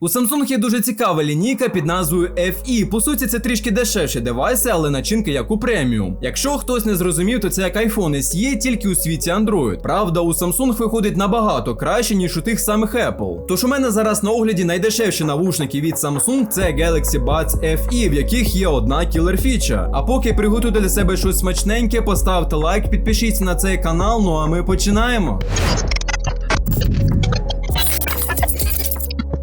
У Samsung є дуже цікава лінійка під назвою FE. По суті, це трішки дешевші девайси, але начинки як у преміум. Якщо хтось не зрозумів, то це як iPhone SE, тільки у світі Android. Правда, у Samsung виходить набагато краще, ніж у тих самих Apple. Тож у мене зараз на огляді найдешевші навушники від Samsung це Galaxy Buds FE, в яких є одна кілер фіча. А поки приготуйте для себе щось смачненьке, поставте лайк, підпишіться на цей канал. Ну а ми починаємо.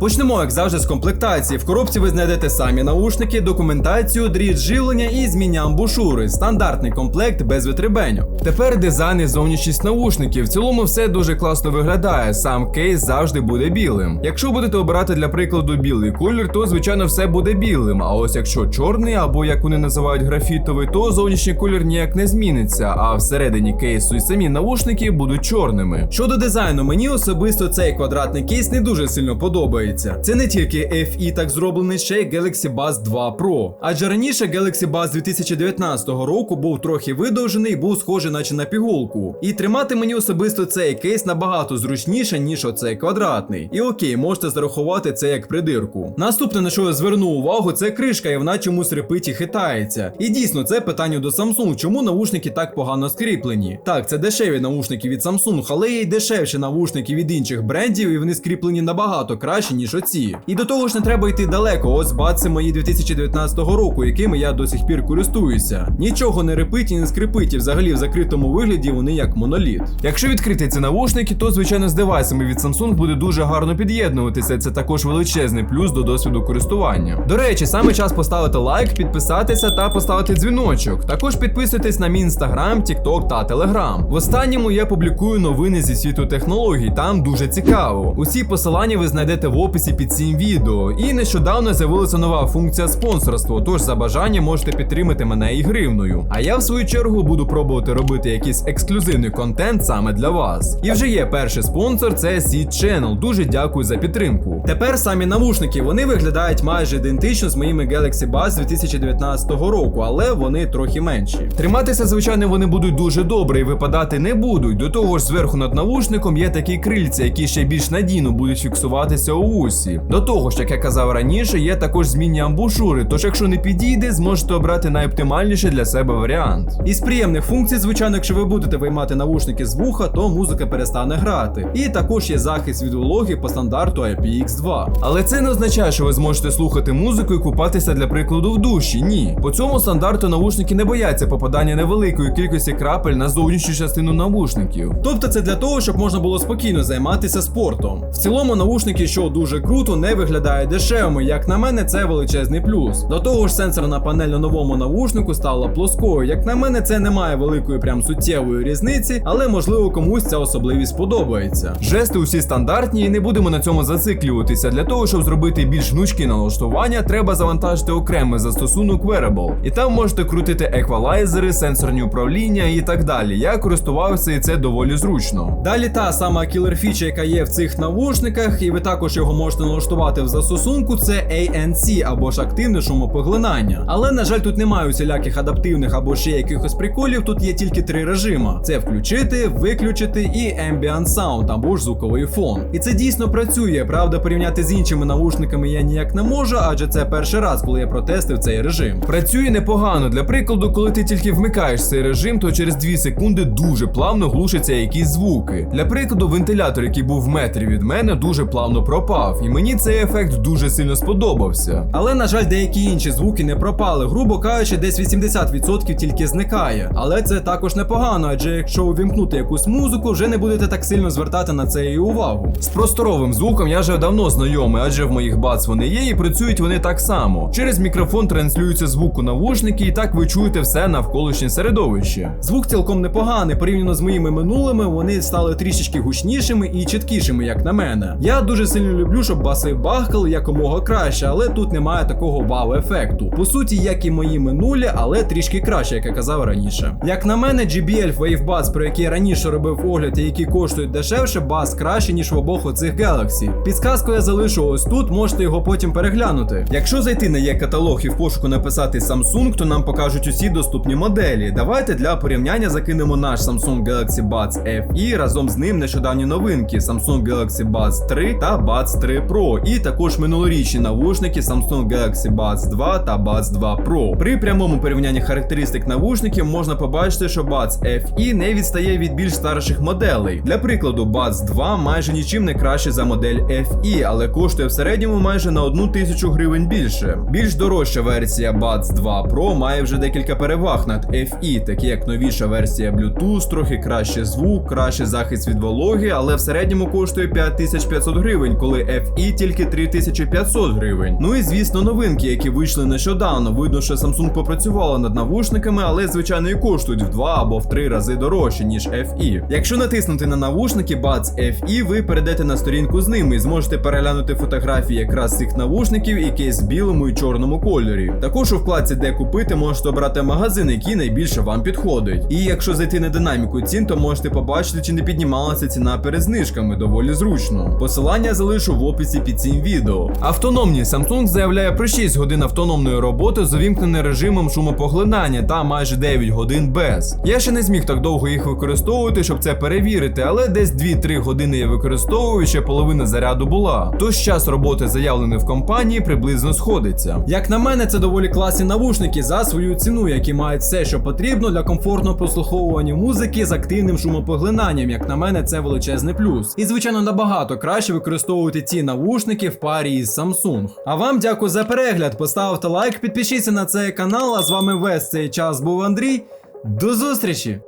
Почнемо, як завжди, з комплектації. В коробці ви знайдете самі наушники, документацію, дріт живлення і зміння амбушури. Стандартний комплект без витребеньок. Тепер дизайн і зовнішність наушників. В цілому все дуже класно виглядає. Сам кейс завжди буде білим. Якщо будете обирати для прикладу білий колір, то звичайно все буде білим. А ось якщо чорний або як вони називають графітовий, то зовнішній колір ніяк не зміниться. А всередині кейсу і самі наушники будуть чорними. Щодо дизайну, мені особисто цей квадратний кейс не дуже сильно подобається. Це не тільки FE так зроблений, ще й Galaxy Buds 2 Pro. Адже раніше Galaxy Buds 2019 року був трохи видовжений був схожий наче на пігулку. І тримати мені особисто цей кейс набагато зручніше, ніж оцей квадратний. І окей, можете зарахувати це як придирку. Наступне, на що я зверну увагу, це кришка, і вона чомусь репить і хитається. І дійсно, це питання до Samsung, чому наушники так погано скріплені. Так, це дешеві наушники від Samsung, але є й дешевші наушники від інших брендів, і вони скріплені набагато краще, ніж оці. І до того ж не треба йти далеко. Ось баці мої 2019 року, якими я до сих пір користуюся. Нічого не репить і не скрипить, і взагалі в закритому вигляді вони як моноліт. Якщо відкрити ці наушники, то звичайно з девайсами від Samsung буде дуже гарно під'єднуватися. Це також величезний плюс до досвіду користування. До речі, саме час поставити лайк, підписатися та поставити дзвіночок. Також підписуйтесь на мій інстаграм, TikTok та Telegram. В останньому я публікую новини зі світу технологій. Там дуже цікаво. Усі посилання ви знайдете в описі під цим відео. І нещодавно з'явилася нова функція спонсорства. Тож за бажання можете підтримати мене і гривною. А я в свою чергу буду пробувати робити якийсь ексклюзивний контент саме для вас. І вже є перший спонсор, це Seed Channel. Дуже дякую за підтримку. Тепер самі навушники вони виглядають майже ідентично з моїми Galaxy Buds 2019 року, але вони трохи менші. Триматися, звичайно, вони будуть дуже добре і випадати не будуть. До того ж, зверху над навушником є такі крильця, які ще більш надійно будуть фіксуватися у вусі. До того ж, як я казав раніше, є також змінні амбушури, тож якщо не підійде, зможете обрати найоптимальніший для себе варіант. Із приємних функцій, звичайно, якщо ви будете виймати навушники з вуха, то музика перестане грати. І також є захист від вологи по стандарту IPX2. Але це не означає, що ви зможете слухати музику і купатися для прикладу в душі. Ні. По цьому стандарту навушники не бояться попадання невеликої кількості крапель на зовнішню частину навушників. Тобто це для того, щоб можна було спокійно займатися спортом. В цілому наушники, що дуже круто, не виглядають дешевими. Як на мене, це величезний плюс. До того ж, сенсорна панель на новому навушнику стала плоскою. Як на мене, це не має великої прям суттєвої різниці, але можливо комусь ця особливість подобається. Жести усі стандартні і не будемо на цьому зациклюватися. Для того, щоб зробити більш гнучкі налаштування, треба завантажити окремий застосунок Wearable. І там можете крутити еквалайзери, сенсорні управління і так далі. Я користувався і це доволі зручно. Далі та сама кілер фіча, яка є в цих навушниках, і ви також його можете налаштувати в застосунку, це ANC або ж активне шумопоглинання. Але на жаль, тут немає усіляких адаптивних або ще якихось приколів. Тут є тільки три режима: це включити, виключити і Ambient Sound або ж звуковий фон. І це дійсно працює. Правда, порівняти з іншими наушниками я ніяк не можу, адже це перший раз, коли я протестив цей режим. Працює непогано. Для прикладу, коли ти тільки вмикаєш цей режим, то через 2 секунди дуже плавно глушаться якісь звуки. Для прикладу, вентилятор, який був в метрі від мене, дуже плавно пропав, і мені цей ефект дуже сильно сподобався. Але на жаль, деякі інші звуки не пропали. Грубо кажучи, десь 80% тільки зникає. Але це також непогано, адже якщо увімкнути якусь музику, вже не будете так сильно звертати на це і увагу. З просторовим звуком я вже давно знайомий, адже в моїх бац вони є і працюють вони так само. Через мікрофон транслюється звук у навушники, і так ви чуєте все навколишнє середовище. Звук цілком непоганий, порівняно з моїми минулими, вони стали трішечки гучнішими і чіткішими, як на мене. Я дуже сильно люблю, щоб баси бахкали якомога краще, але тут немає такого вау-ефекту. По суті, як і мої минулі, але трішки краще, як я казав раніше. Як на мене, JBL Wave Buds, про який я раніше робив огляд і які коштують дешевше, бас краще, ніж в обох оцих Galaxy. Підсказку я залишу ось тут, можете його потім переглянути. Якщо зайти на є каталог і в пошуку написати Samsung, то нам покажуть усі доступні моделі. Давайте для порівняння закинемо наш Samsung Galaxy Buds FE разом з ним нещодавні новинки Samsung Galaxy Buds 3 та Buds 3 Pro і також минулорічні навушники Samsung Galaxy Buds 2 та Buds 2 Pro. При прямому порівнянні характеристик навушників можна побачити, що Buds FE не відстає від більш старших моделей. Для прикладу, Buds 2 майже нічим не краще за модель FE, але коштує в середньому майже на 1 тисячу гривень більше. Більш дорожча версія Buds 2 Pro має вже декілька переваг над FE, такі як новіша версія Bluetooth, трохи краще звук, кращий захист від вологи, але в середньому коштує 5500 гривень, коли FE тільки 3500 гривень. Ну і звісно, новинки, які вийшли нещодавно. Видно, що Samsung попрацювала над навушниками, але звичайно і коштують в 2 або в 3 рази дорожче, ніж FE. Якщо натиснути на навушники Buds FE, ви перейдете на сторінку з ними і зможете переглянути фотографії якраз цих навушників і кейс в білому і чорному кольорі. Також у вкладці, де купити, можете обрати магазин, який найбільше вам підходить. І якщо зайти на динаміку цін, то можете побачити, чи не піднімалася ціна перед знижками, доволі зручно. Посилання залишу в описі під цим відео. Автономні Samsung заявляє про 6 годин автономної роботи з увімкненим режимом шумопоглинання та майже 9 годин без. Я ще не зміг так довго їх використовувати, щоб це перевірити, але десь 2-3 години я використовую, ще половина заряду була. Тож час роботи заявлений в компанії приблизно сходиться. Як на мене, це доволі класні навушники за свою ціну, які мають все, що потрібно для комфортного прослуховування музики з активним шумопоглинанням. Як на мене, це величезний плюс. І звичайно набагато краще використовувати ці навушники в парі із Samsung. А вам дякую за перегляд. Поставте лайк, підпишіться на цей канал. А з вами весь цей час був Андрій. До зустрічі!